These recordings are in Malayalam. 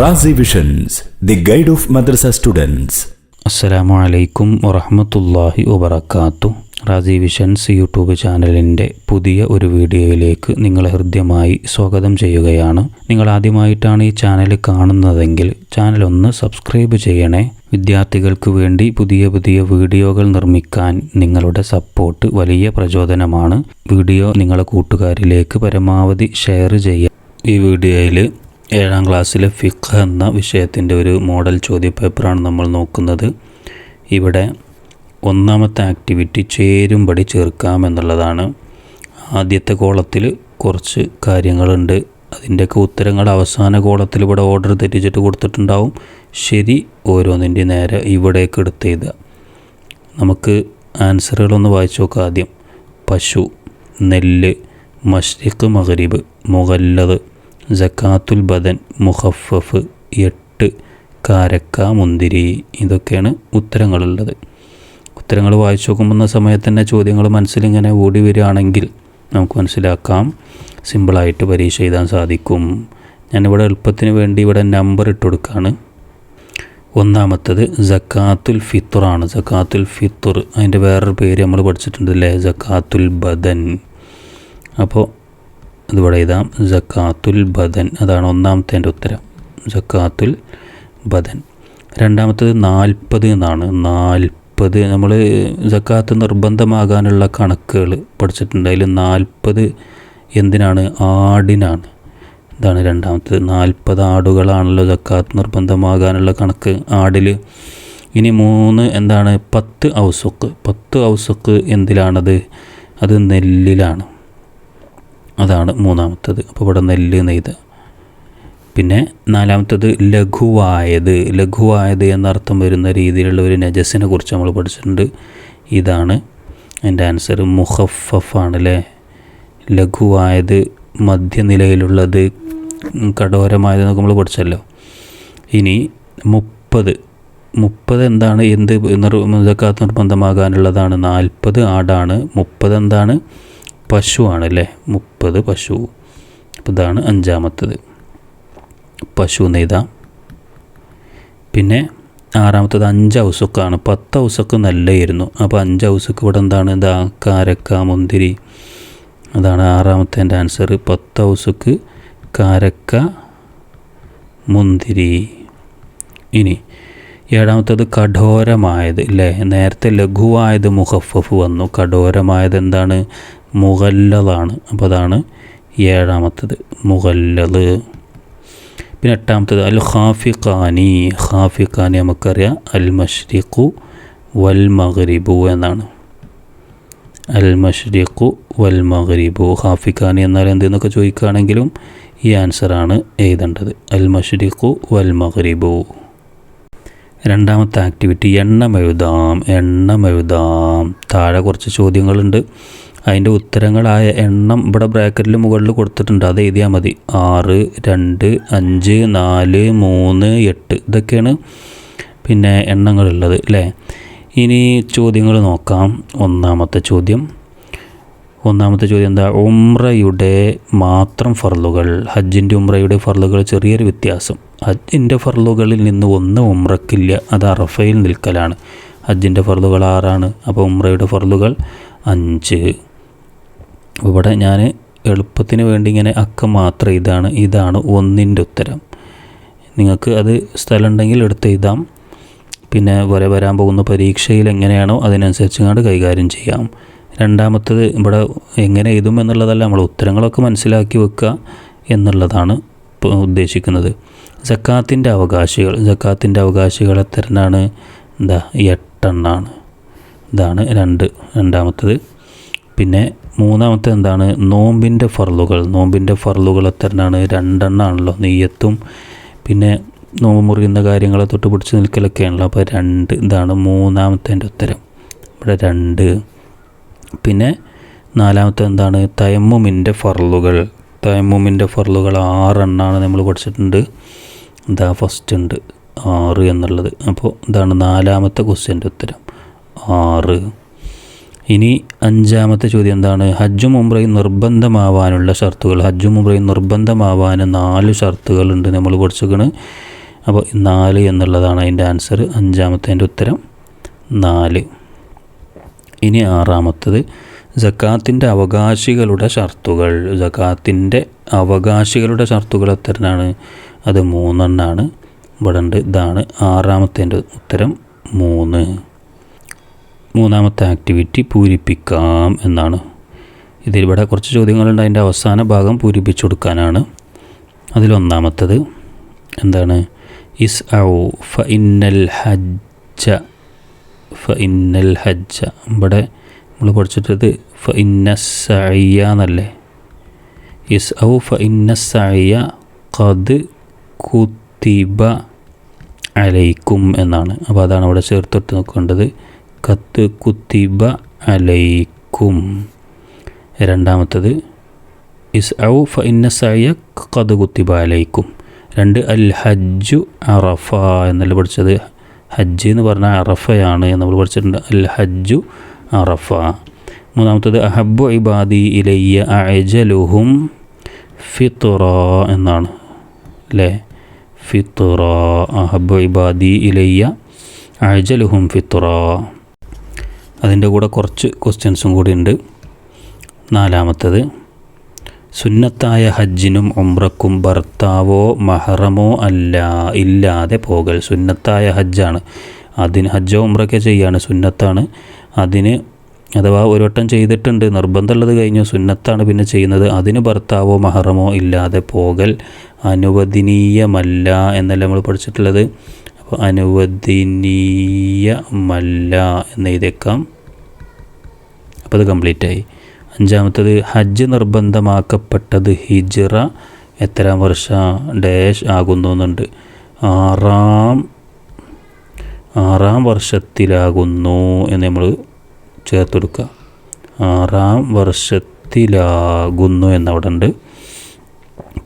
Razi visions the guide of madrasa students അസ്സലാമു അലൈക്കും വറഹമത്തല്ലാഹി വബർക്കാത്തു റാസി വിഷൻസ് യൂട്യൂബ് ചാനലിന്റെ പുതിയ ഒരു വീഡിയോയിലേക്ക് നിങ്ങളെ ഹൃദ്യമായി സ്വാഗതം ചെയ്യുകയാണ്. നിങ്ങൾ ആദ്യമായിട്ടാണ് ഈ ചാനൽ കാണുന്നതെങ്കിൽ ചാനൽ ഒന്ന് സബ്സ്ക്രൈബ് ചെയ്യണേ. വിദ്യാർത്ഥികൾക്ക് വേണ്ടി പുതിയ പുതിയ വീഡിയോകൾ നിർമ്മിക്കാൻ നിങ്ങളുടെ സപ്പോർട്ട് വലിയ പ്രചോദനമാണ്. വീഡിയോ നിങ്ങളെ കൂട്ടുകാരിലേക്ക് പരമാവധി ഷെയർ ചെയ്യുക ഈ വീഡിയോയിൽ ഏഴാം ക്ലാസ്സിലെ ഫിഖ് എന്ന വിഷയത്തിന്റെ ഒരു മോഡൽ ചോദ്യപേപ്പറാണ് നമ്മൾ നോക്കുന്നത്. ഇവിടെ ഒന്നാമത്തെ ആക്ടിവിറ്റി ചേരുംപടി ചേർക്കാം എന്നുള്ളതാണ്. ആദ്യത്തെ കോളത്തിൽ കുറച്ച് കാര്യങ്ങളുണ്ട്. അതിന്റെയൊക്കെ ഉത്തരങ്ങൾ അവസാന കോളത്തിൽ ഇവിടെ ഓർഡർ തെറ്റിച്ചിട്ട് കൊടുത്തിട്ടുണ്ടാവും. ശരി ഓരോന്നിന്റെ നേരെ ഇവിടേക്ക് എടുത്ത് എഴുതുക നമുക്ക് ആൻസറുകളൊന്ന് വായിച്ചു നോക്കാം ആദ്യം. പശു നെല്ല് മഷ്രിഖ് മഹരീബ് മുഗല്ലത് ജക്കാത്തുൽ ബദൻ മുഹഫഫ് എട്ട് കാരക്ക മുന്തിരി ഇതൊക്കെയാണ് ഉത്തരങ്ങളുള്ളത്. ഉത്തരങ്ങൾ വായിച്ചു നോക്കുമ്പോൾ സമയത്ത് തന്നെ ചോദ്യങ്ങൾ മനസ്സിലിങ്ങനെ ഓടി വരികയാണെങ്കിൽ നമുക്ക് മനസ്സിലാക്കാം. സിമ്പിളായിട്ട് പരീക്ഷ എഴുതാൻ സാധിക്കും. ഞാനിവിടെ എളുപ്പത്തിന് വേണ്ടി ഇവിടെ നമ്പർ ഇട്ട് കൊടുക്കുകയാണ്. ഒന്നാമത്തത് ജക്കാത്തുൽ ഫിത്തുറാണ് ജക്കാത്തുൽ ഫിത്തുർ അതിന്റെ വേറൊരു പേര് നമ്മൾ പഠിച്ചിട്ടുണ്ടല്ലേ ജക്കാത്തുൽ ബദൻ. അപ്പോൾ ഇതിവിടെ എഴുതാം ജക്കാത്തുൽ ബദൻ. അതാണ് ഒന്നാമത്തെ എന്റെ ഉത്തരം. ജക്കാത്തുൽ ബദൻ. രണ്ടാമത്തത് നാൽപ്പത് എന്നാണ്. നാൽപ്പത്. നമ്മൾ ജക്കാത്ത് നിർബന്ധമാകാനുള്ള കണക്കുകൾ പഠിച്ചിട്ടുണ്ട്. അതിൽ നാൽപ്പത് എന്തിനാണ്? ആടിനാണ്. ഇതാണ് രണ്ടാമത്തത്. നാൽപ്പത് ആടുകളാണല്ലോ ജക്കാത്ത് നിർബന്ധമാകാനുള്ള കണക്ക്. ആടിൽ ഇനി മൂന്ന് എന്താണ്? പത്ത് ഔസുക്ക്. പത്ത് ഔസുക്ക് എന്തിലാണത്? അത് നെല്ലിലാണ്. അതാണ് മൂന്നാമത്തത്. അപ്പോൾ ഇവിടെ നെല്ല് നെയ്ത് പിന്നെ നാലാമത്തത് ലഘുവായത്. ലഘുവായത് എന്നർത്ഥം വരുന്ന രീതിയിലുള്ള ഒരു നജസിനെ കുറിച്ച് നമ്മൾ പഠിച്ചിട്ടുണ്ട്. ഇതാണ് എന്റെ ആൻസർ മുഹഫഫാണ് അല്ലേ ലഘുവായത് മധ്യനിലയിലുള്ളത് കഠോരമായത് നമ്മൾ പഠിച്ചല്ലോ. ഇനി മുപ്പത്. മുപ്പത് എന്താണ്? എന്ത് ജക്കാത്ത് നിർബന്ധമാകാനുള്ളതാണ്. നാൽപ്പത് ആടാണ്. മുപ്പത് എന്താണ്? പശുവാണ് അല്ലേ മുപ്പത് പശു. അപ്പോൾ ഇതാണ് അഞ്ചാമത്തത്. പശു നെയ്ത പിന്നെ ആറാമത്തത് അഞ്ച് ഔസക്കാണ്. പത്ത് ഔസക്ക് നല്ലതായിരുന്നു. അപ്പോൾ അഞ്ച് ഔസക്ക് ഇവിടെ എന്താണ്? ഇതാ കാരക്ക മുന്തിരി. അതാണ് ആറാമത്തെ എന്റെ ആൻസർ പത്ത് ഔസക്ക് കാരക്ക മുന്തിരി. ഇനി ഏഴാമത്തത് കഠോരമായത് അല്ലേ നേരത്തെ ലഘുവായത് മുഹഫഫ് വന്നു. കഠോരമായത് എന്താണ്? മുഗല്ലതാണ് അപ്പോൾ അതാണ് ഏഴാമത്തത്. മുഗല്ലത് പിന്നെ എട്ടാമത്തത് അൽ ഖാഫിഖാനി ഖാഫിഖാനി നമുക്കറിയാം. അൽ മഷ്രിഖു വൽ മഗ്രിബു എന്നാണ്. അൽ മഷ്രിഖു വൽ മഗ്രിബു ഖാഫിഖാനി എന്നാൽ എന്തെന്നൊക്കെ ചോദിക്കുകയാണെങ്കിലും ഈ ആൻസറാണ് എഴുതേണ്ടത്. അൽ മഷ്രിഖു വൽ മഗ്രിബു രണ്ടാമത്തെ ആക്ടിവിറ്റി എണ്ണം എഴുതാം. എണ്ണം എഴുതാം. താഴെ കുറച്ച് ചോദ്യങ്ങളുണ്ട്. അതിന്റെ ഉത്തരങ്ങളായ എണ്ണം ഇവിടെ ബ്രാക്കറ്റിൽ മുകളിൽ കൊടുത്തിട്ടുണ്ട്. അത് എഴുതിയാൽ മതി. ആറ് രണ്ട് അഞ്ച് നാല് മൂന്ന് എട്ട്. ഇതൊക്കെയാണ് പിന്നെ എണ്ണങ്ങളുള്ളത് അല്ലേ? ഇനി ചോദ്യങ്ങൾ നോക്കാം. ഒന്നാമത്തെ ചോദ്യം. ഒന്നാമത്തെ ചോദ്യം എന്താ? ഉംറയുടെ മാത്രം ഫർലുകൾ ഹജ്ജിന്റെ ഉംറയുടെ ഫർലുകൾ ചെറിയൊരു വ്യത്യാസം. ഹജ്ജിന്റെ ഫർലുകളിൽ നിന്ന് ഒന്ന് ഉംറക്കില്ല. അത് അറഫയിൽ നിൽക്കലാണ്. ഹജ്ജിന്റെ ഫർലുകൾ ആറാണ്. അപ്പോൾ ഉംറയുടെ ഫർലുകൾ അഞ്ച്. ഇവിടെ ഞാൻ എളുപ്പത്തിന് വേണ്ടി ഇങ്ങനെ അക്കം മാത്രം ഇതാണ് ഇതാണ് ഒന്നിന്റെ ഉത്തരം. നിങ്ങൾക്ക് അത് സ്ഥലം ഉണ്ടെങ്കിൽ എടുത്ത് എഴുതാം. പിന്നെ വരെ വരാൻ പോകുന്ന പരീക്ഷയിൽ എങ്ങനെയാണോ അതിനനുസരിച്ച് കണ്ട് കൈകാര്യം ചെയ്യാം. രണ്ടാമത്തത് ഇവിടെ എങ്ങനെ എഴുതും എന്നുള്ളതല്ല നമ്മൾ ഉത്തരങ്ങളൊക്കെ മനസ്സിലാക്കി വെക്കുക എന്നുള്ളതാണ് ഉദ്ദേശിക്കുന്നത്. ജക്കാത്തിന്റെ അവകാശികൾ ജക്കാത്തിന്റെ അവകാശികൾ എത്രനാണ് എന്താ എട്ടെണ്ണാണ്. ഇതാണ് രണ്ട് രണ്ടാമത്തത്. പിന്നെ മൂന്നാമത്തെ എന്താണ്? നോമ്പിന്റെ ഫർലുകൾ നോമ്പിന്റെ ഫർലുകൾ എത്രയാണ് രണ്ടെണ്ണമാണല്ലോ നെയ്യത്തും പിന്നെ നോമ്പ് മുറിയുന്ന കാര്യങ്ങളെ തൊട്ട് പിടിച്ച് നിൽക്കലൊക്കെയാണല്ലോ. അപ്പോൾ രണ്ട് ഇതാണ് മൂന്നാമത്തെ ഉത്തരം. ഇവിടെ രണ്ട്. പിന്നെ നാലാമത്തെ എന്താണ്? തയമ്മുമിന്റെ ഫർലുകൾ തയമ്മുമിന്റെ ഫർലുകൾ ആറെണ്ണമാണ് നമ്മൾ പഠിച്ചിട്ടുണ്ട്. ഇതാ ഫസ്റ്റ് ഉണ്ട്. ആറ് എന്നുള്ളത്. അപ്പോൾ ഇതാണ് നാലാമത്തെ ക്വസ്റ്റ്യന്റെ ഉത്തരം. ആറ്. ഇനി അഞ്ചാമത്തെ ചോദ്യം എന്താണ്? ഹജ്ജും ഉംറയും നിർബന്ധമാവാനുള്ള ഷർത്തുകൾ. ഹജ്ജും ഉംറയും നിർബന്ധമാവാൻ നാല് ഷർത്തുകളുണ്ട് നമ്മൾ പഠിച്ചിരിക്കണ്. അപ്പോൾ നാല് എന്നുള്ളതാണ് അതിന്റെ ആൻസർ അഞ്ചാമത്തതിന്റെ ഉത്തരം നാല്. ഇനി ആറാമത്തത് ജക്കാത്തിന്റെ അവകാശികളുടെ ഷർത്തുകൾ. ജക്കാത്തിന്റെ അവകാശികളുടെ ഷർത്തുകൾ എത്രയാണ് അത് മൂന്നെണ്ണാണ്. ഇവിടെ ഉണ്ട്. ഇതാണ് ആറാമത്തേന്റെ ഉത്തരം മൂന്ന്. മൂന്നാമത്തെ ആക്ടിവിറ്റി പൂരിപ്പിക്കാം എന്നാണ്. ഇതിലിവിടെ കുറച്ച് ചോദ്യങ്ങളുണ്ട്. അതിന്റെ അവസാന ഭാഗം പൂരിപ്പിച്ചു കൊടുക്കാനാണ്. അതിലൊന്നാമത്തത് എന്താണ്? ഇസ് ഔ ഫ ഇന്നൽ ഹജ്ജ. ഫ ഇന്നൽ ഹജ്ജ. ഇവിടെ നമ്മൾ പഠിച്ചിട്ടത് ഫ ഇന്ന സയ്യ എന്നല്ലേ? ഇസ് ഔ ഫ ഇന്ന സയ്യ ഖദ് കുത്തിബ അലൈക്കും എന്നാണ്. അപ്പോൾ അതാണ് അവിടെ ചേർത്തിട്ട് നോക്കേണ്ടത്. കത്ത് കുത്തിബ അലൈക്കും. രണ്ടാമത്തത് ഇസ് ഔ ഫ ഇന്ന സയ്യ ഖദ് കുത്തിബ അലൈക്കും. രണ്ട് അൽ ഹജ്ജു അറഫ എന്നല്ല പഠിച്ചത്? ഹജ്ജ് എന്ന് പറഞ്ഞാൽ അറഫയാണ് നമ്മൾ പഠിച്ചിട്ടുണ്ട്. അൽ ഹജ്ജു അറഫ. മൂന്നാമത്തത് അഹബു ഇബാദി ഇലയ്യ അജലുഹും ഫിത്തുറ എന്നാണ്. അല്ലേ ഫിത്തുറ അഹബു ഇബാദി ഇലയ്യ അജലുഹും ഫിത്തുറ അതിന്റെ കൂടെ കുറച്ച് ക്വസ്റ്റ്യൻസും കൂടി ഉണ്ട് നാലാമത്തത് സുന്നത്തായ ഹജ്ജിനും ഉംറക്കും ഭർത്താവോ മഹറമോ അല്ല ഇല്ലാതെ പോകൽ. സുന്നത്തായ ഹജ്ജാണ്. അതിന് ഹജ്ജോ ഉംറൊക്കെ ചെയ്യാണ് സുന്നത്താണ്. അതിന് അഥവാ ഒരു വട്ടം ചെയ്തിട്ടുണ്ട് നിർബന്ധമുള്ളത് കഴിഞ്ഞു സുന്നത്താണ് പിന്നെ ചെയ്യുന്നത്. അതിന് ഭർത്താവോ മഹറമോ ഇല്ലാതെ പോകൽ അനുവദനീയമല്ല എന്നല്ല നമ്മൾ പഠിച്ചിട്ടുള്ളത്? അപ്പോൾ അനുവദനീയമല്ല എന്ന് എഴുതിയേക്കാം അപ്പോൾ അത് കംപ്ലീറ്റ് ആയി അഞ്ചാമത്തത് ഹജ്ജ് നിർബന്ധമാക്കപ്പെട്ടത് ഹിജ്റ. എത്രാം വർഷ ഡാഷ് ആകുന്നുണ്ട് ആറാം ആറാം വർഷത്തിലാകുന്നു എന്ന് നമ്മൾ ചേർത്തെടുക്കുക. ആറാം വർഷത്തിലാകുന്നു എന്നവിടെ ഉണ്ട്.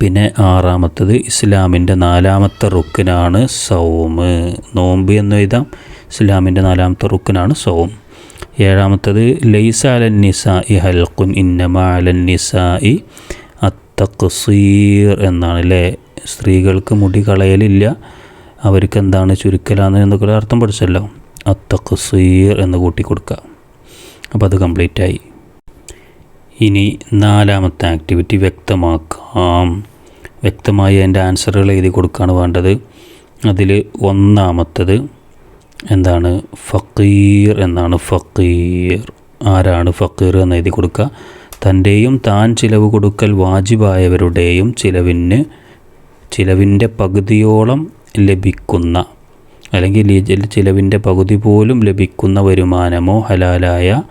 പിന്നെ ആറാമത്തത് ഇസ്ലാമിന്റെ നാലാമത്തെ റുക്കിനാണ് സൗമ്. നോമ്പ് എന്ന് എഴുതാം. ഇസ്ലാമിന്റെ നാലാമത്തെ റുക്കിനാണ് സൗം ഏഴാമത്തത് ലൈസ അലൻ ഇ ഹൽക്കുൻ ഇന്നമ അലൻ ഇ അത്തഖ്സീർ എന്നാണ് അല്ലേ സ്ത്രീകൾക്ക് മുടി കളയലില്ല അവർക്ക് എന്താണ് ചുരുക്കലാന്ന് എന്നൊക്കെ അർത്ഥം പഠിച്ചല്ലോ. അത്തക്സീർ എന്ന് കൂട്ടി കൊടുക്കുക അപ്പോൾ അത് കംപ്ലീറ്റ് ആയി ഇനി നാലാമത്തെ ആക്ടിവിറ്റി വ്യക്തമാക്കാം. വ്യക്തമായി അതിന്റെ ആൻസറുകൾ എഴുതി കൊടുക്കുകയാണ് വേണ്ടത്. അതിൽ ഒന്നാമത്തത് എന്താണ് ഫക്കീർ എന്നാണ് ഫക്കീർ. ആരാണ് ഫക്കീർ എന്ന് എഴുതി കൊടുക്കുക? തന്റെയും താൻ ചിലവ് കൊടുക്കൽ വാജിബായവരുടെയും ചിലവിന് ചിലവിന്റെ പകുതിയോളം ലഭിക്കുന്ന അല്ലെങ്കിൽ ചിലവിന്റെ പകുതി പോലും ലഭിക്കുന്ന വരുമാനമോ ഹലാലായ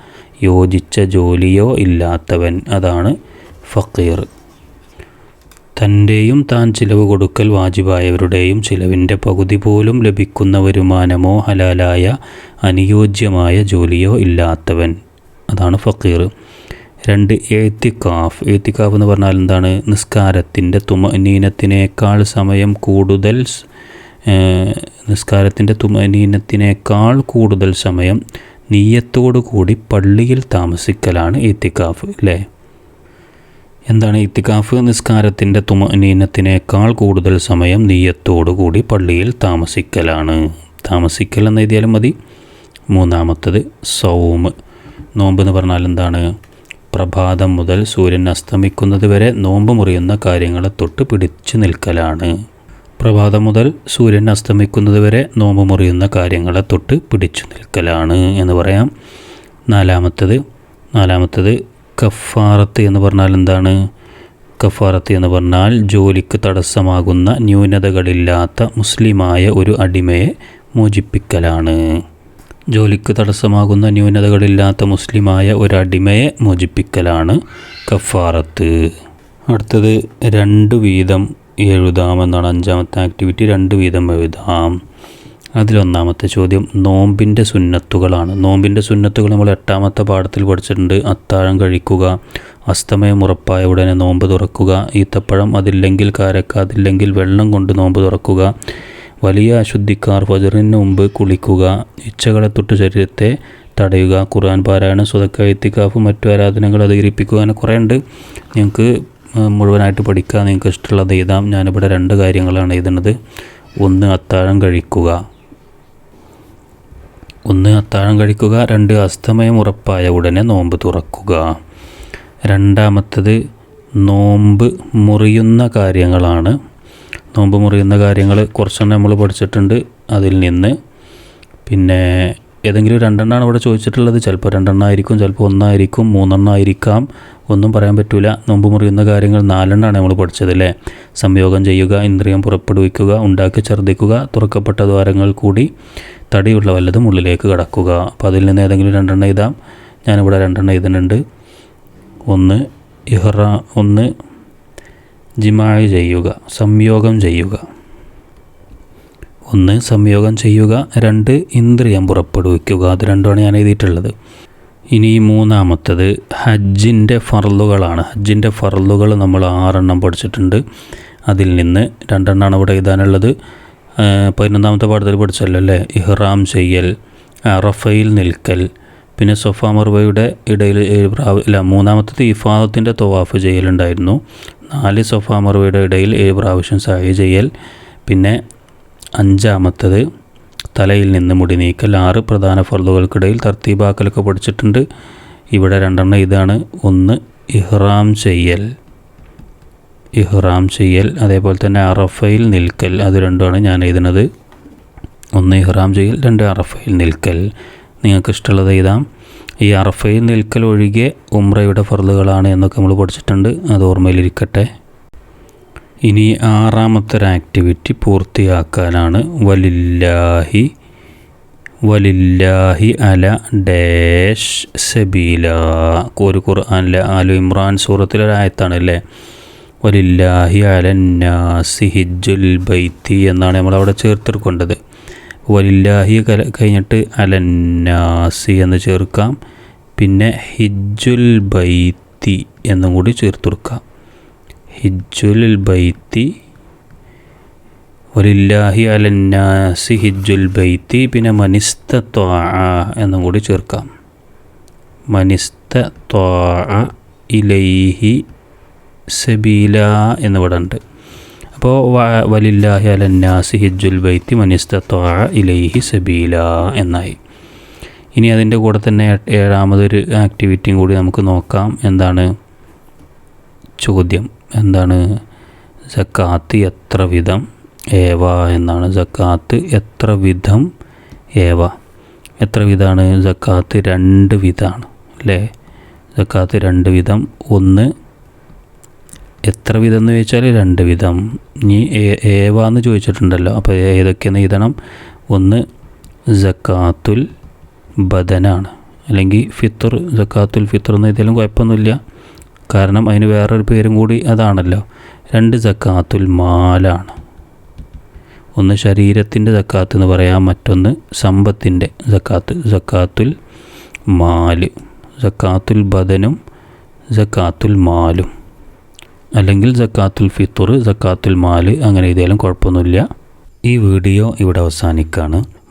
യോജിച്ച ജോലിയോ ഇല്ലാത്തവൻ. അതാണ് ഫക്കീർ. തന്റെയും താൻ ചിലവ് കൊടുക്കൽ വാജിബായവരുടെയും ചിലവിന്റെ പകുതി പോലും ലഭിക്കുന്ന വരുമാനമോ ഹലാലായ അനുയോജ്യമായ ജോലിയോ ഇല്ലാത്തവൻ. അതാണ് ഫക്കീർ. രണ്ട് ഏത്തിക്കാഫ് ഏത്തിക്കാഫ് എന്ന് പറഞ്ഞാൽ എന്താണ്? നിസ്കാരത്തിന്റെ തുമനീനത്തിനേക്കാൾ സമയം കൂടുതൽ നിസ്കാരത്തിന്റെ തുമനീനത്തിനേക്കാൾ കൂടുതൽ സമയം നീയത്തോടു കൂടി പള്ളിയിൽ താമസിക്കലാണ് ഏത്തിക്കാഫ് അല്ലേ എന്താണ് ഇത്തിക്കാഫ് നിസ്കാരത്തിന്റെ തുമനീനത്തിനേക്കാൾ കൂടുതൽ സമയം നീയത്തോടു കൂടി പള്ളിയിൽ താമസിക്കലാണ്? താമസിക്കൽ എന്ന് എഴുതിയാലും മതി. മൂന്നാമത്തത് സൗമ്. നോമ്പ് എന്ന് പറഞ്ഞാൽ എന്താണ്? പ്രഭാതം മുതൽ സൂര്യൻ അസ്തമിക്കുന്നത് വരെ നോമ്പ് മുറിയുന്ന കാര്യങ്ങളെ തൊട്ട് പിടിച്ചു നിൽക്കലാണ്. പ്രഭാതം മുതൽ സൂര്യൻ അസ്തമിക്കുന്നത് വരെ നോമ്പ് മുറിയുന്ന കാര്യങ്ങളെ തൊട്ട് പിടിച്ചു നിൽക്കലാണ് എന്ന് പറയാം. നാലാമത്തത് നാലാമത്തത് കഫാറത്ത് എന്ന് പറഞ്ഞാൽ എന്താണ്? കഫാറത്ത് എന്ന് പറഞ്ഞാൽ ജോലിക്ക് തടസ്സമാകുന്ന ന്യൂനതകളില്ലാത്ത മുസ്ലിമായ ഒരു അടിമയെ മോചിപ്പിക്കലാണ്. ജോലിക്ക് തടസ്സമാകുന്ന ന്യൂനതകളില്ലാത്ത മുസ്ലിമായ ഒരു അടിമയെ മോചിപ്പിക്കലാണ് കഫാറത്ത്. അടുത്തത് രണ്ട് വീതം എഴുതാമെന്നാണ് അഞ്ചാമത്തെ ആക്ടിവിറ്റി. രണ്ട് വീതം എഴുതാം. അതിലൊന്നാമത്തെ ചോദ്യം നോമ്പിന്റെ സുന്നത്തുകളാണ്. നോമ്പിന്റെ സുന്നത്തുകൾ നമ്മൾ എട്ടാമത്തെ പാഠത്തിൽ പഠിച്ചിട്ടുണ്ട്. അത്താഴം കഴിക്കുക അസ്തമയം ഉറപ്പായ ഉടനെ നോമ്പ് തുറക്കുക ഈത്തപ്പഴം അതില്ലെങ്കിൽ കാരക്ക അതില്ലെങ്കിൽ വെള്ളം കൊണ്ട് നോമ്പ് തുറക്കുക വലിയ അശുദ്ധിക്കാർ ഫജറിന് മുമ്പ് കുളിക്കുക ഇച്ഛകളെ തൊട്ട് ശരീരത്തെ തടയുക ഖുർആൻ പാരായണം സ്വതക്ക എത്തിക്കാഫ് മറ്റു ആരാധനകൾ അധികരിപ്പിക്കുക അങ്ങനെ കുറേ ഉണ്ട് നിങ്ങൾക്ക് മുഴുവനായിട്ട് പഠിക്കാൻ നിങ്ങൾക്ക് ഇഷ്ടമുള്ളത് എഴുതാം. ഞാനിവിടെ രണ്ട് കാര്യങ്ങളാണ് എഴുതുന്നത്. ഒന്ന് അത്താഴം കഴിക്കുക. ഒന്ന് അത്താഴം കഴിക്കുക. രണ്ട് അസ്തമയം ഉറപ്പായ ഉടനെ നോമ്പ് തുറക്കുക. രണ്ടാമത്തത് നോമ്പ് മുറിയുന്ന കാര്യങ്ങളാണ്. നോമ്പ് മുറിയുന്ന കാര്യങ്ങൾ കുറച്ചെണ്ണം നമ്മൾ പഠിച്ചിട്ടുണ്ട്. അതിൽ നിന്ന് പിന്നെ ഏതെങ്കിലും രണ്ടെണ്ണമാണ് ഇവിടെ ചോദിച്ചിട്ടുള്ളത്. ചിലപ്പോൾ രണ്ടെണ്ണം ആയിരിക്കും ചിലപ്പോൾ ഒന്നായിരിക്കും മൂന്നെണ്ണം ആയിരിക്കാം. ഒന്നും പറയാൻ പറ്റില്ല നോമ്പ് മുറിയുന്ന കാര്യങ്ങൾ നാലെണ്ണമാണ് നമ്മൾ പഠിച്ചത് അല്ലേ? സംയോഗം ചെയ്യുക ഇന്ദ്രിയം പുറപ്പെടുവിക്കുക ഉണ്ടാക്കി ഛർദ്ദിക്കുക തുറക്കപ്പെട്ട ദ്വാരങ്ങൾ കൂടി തടിയുള്ള വല്ലതും ഉള്ളിലേക്ക് കടക്കുക. അപ്പോൾ അതിൽ നിന്ന് ഏതെങ്കിലും രണ്ടെണ്ണം എഴുതാം. ഞാനിവിടെ രണ്ടെണ്ണം എഴുതുന്നുണ്ട്. ഒന്ന് ഇഹ്റ ഒന്ന് ജിമായ ചെയ്യുക സംയോഗം ചെയ്യുക. ഒന്ന് സംയോഗം ചെയ്യുക രണ്ട് ഇന്ദ്രിയം പുറപ്പെടുവിക്കുക. അത് രണ്ടുമാണ് ഞാൻ എഴുതിയിട്ടുള്ളത്. ഇനി മൂന്നാമത്തത് ഹജ്ജിന്റെ ഫറലുകളാണ് ഹജ്ജിന്റെ ഫറലുകൾ നമ്മൾ ആറെണ്ണം പഠിച്ചിട്ടുണ്ട്. അതിൽ നിന്ന് രണ്ടെണ്ണമാണ് ഇവിടെ എഴുതാനുള്ളത്. പതിനൊന്നാമത്തെ പാഠത്തിൽ പഠിച്ചല്ലോ അല്ലേ? ഇഹ്റാം ചെയ്യൽ അറഫയിൽ നിൽക്കൽ പിന്നെ സൊഫ മർവയുടെ ഇടയിൽ അല്ല മൂന്നാമത്തത് ഇഫാദത്തിന്റെ തൊവാഫ് ചെയ്യലുണ്ടായിരുന്നു. നാല് സൊഫ മർവയുടെ ഇടയിൽ ഏഴ് പ്രാവശ്യം സായി ചെയ്യൽ പിന്നെ അഞ്ചാമത്തത് തലയിൽ നിന്ന് മുടി നീക്കൽ. ആറ് പ്രധാന ഫർദുകൾക്കിടയിൽ തർത്തീബാക്കലൊക്കെ പഠിച്ചിട്ടുണ്ട്. ഇവിടെ രണ്ടെണ്ണം ഇതാണ്. ഒന്ന് ഇഹ്റാം ചെയ്യൽ. ഇഹ്റാം ചെയ്യൽ അതേപോലെ തന്നെ അറഫയിൽ നിൽക്കൽ. അത് രണ്ടുമാണ് ഞാൻ എഴുതുന്നത്. ഒന്ന് ഇഹ്റാം ചെയ്യൽ. രണ്ട് അറഫയിൽ നിൽക്കൽ. നിങ്ങൾക്ക് ഇഷ്ടമുള്ളത് എഴുതാം. ഈ അറഫയിൽ നിൽക്കൽ ഒഴികെ ഉംറയുടെ ഫർദുകളാണ് എന്നൊക്കെ നമ്മൾ പഠിച്ചിട്ടുണ്ട്. അത് ഓർമ്മയിലിരിക്കട്ടെ. ഇനി ആറാമത്തെ ഒരു ആക്ടിവിറ്റി പൂർത്തിയാക്കാനാണ്. വലില്ലാഹി വലില്ലാഹി അല ഡാഷ് സബീല. ഒരു ഖുർആാനിലെ ആലു ഇമ്രാൻ സൂറത്തിലെ ആയത്താണ് അല്ലേ വലില്ലാഹി നാസി ഹിജുൽ ബൈത്തി എന്നാണ് നമ്മളവിടെ ചേർത്തെടുക്കേണ്ടത് വലില്ലാഹി കല- കഴിഞ്ഞിട്ട് അലന്നാസി എന്ന് ചേർക്കാം. പിന്നെ ഹിജുൽ ബൈത്തി എന്നും കൂടി ചേർത്ത് ഹിജുൽ ബൈത്തി വലില്ലാഹി അലന്നാസി ഹിജ്ജുൽ ബൈത്തി പിന്നെ മനിസ്ത ത്വാ എന്നും കൂടി ചേർക്കാം. മനിസ്ത ത്വാ ഇലൈഹി സബീല എന്നിവിടെ ഉണ്ട്. അപ്പോൾ വലില്ലാഹി അലന്നാസി ഹിജ്ജുൽ ബൈത്തി മനിസ്ത ത്വാ ഇലൈഹി സബീല എന്നായി. ഇനി അതിന്റെ കൂടെ തന്നെ ഏഴാമതൊരു ആക്ടിവിറ്റിയും കൂടി നമുക്ക് നോക്കാം. എന്താണ് ചോദ്യം? എന്താണ്? ജക്കാത്ത് എത്ര വിധം ഏവ എന്നാണ്. ജക്കാത്ത് എത്ര വിധം ഏവ? എത്ര വിധമാണ്? ജക്കാത്ത് രണ്ട് വിധമാണ് അല്ലേ? ജക്കാത്ത് രണ്ട് വിധം. ഒന്ന് എത്ര വിധം എന്ന് ചോദിച്ചാൽ രണ്ട് വിധം. ഇനി ഏവ എന്ന് ചോദിച്ചിട്ടുണ്ടല്ലോ. അപ്പോൾ ഏതൊക്കെയെന്ന് എഴുതണം. ഒന്ന് ജക്കാത്തുൽ ബദനാണ്. അല്ലെങ്കിൽ ഫിത്തർ ജക്കാത്തുൽ ഫിത്തർ എന്ന് എഴുതിയാലും കുഴപ്പമൊന്നുമില്ല. കാരണം അതിന് വേറൊരു പേരും കൂടി അതാണല്ലോ. രണ്ട് സക്കാത്തുൽ മാലാണ്. ഒന്ന് ശരീരത്തിന്റെ സക്കാത്ത് എന്ന് പറയാം മറ്റൊന്ന് സമ്പത്തിന്റെ സക്കാത്ത്. സക്കാത്തുൽ മാൽ. സക്കാത്തുൽ ബദനും സക്കാത്തുൽ മാലും. അല്ലെങ്കിൽ സക്കാത്തുൽ ഫിത്തുർ സക്കാത്തുൽ മാൽ അങ്ങനെ ഏതെങ്കിലും കുഴപ്പമൊന്നുമില്ല. ഈ വീഡിയോ ഇവിടെ അവസാനിക്കുകയാണ്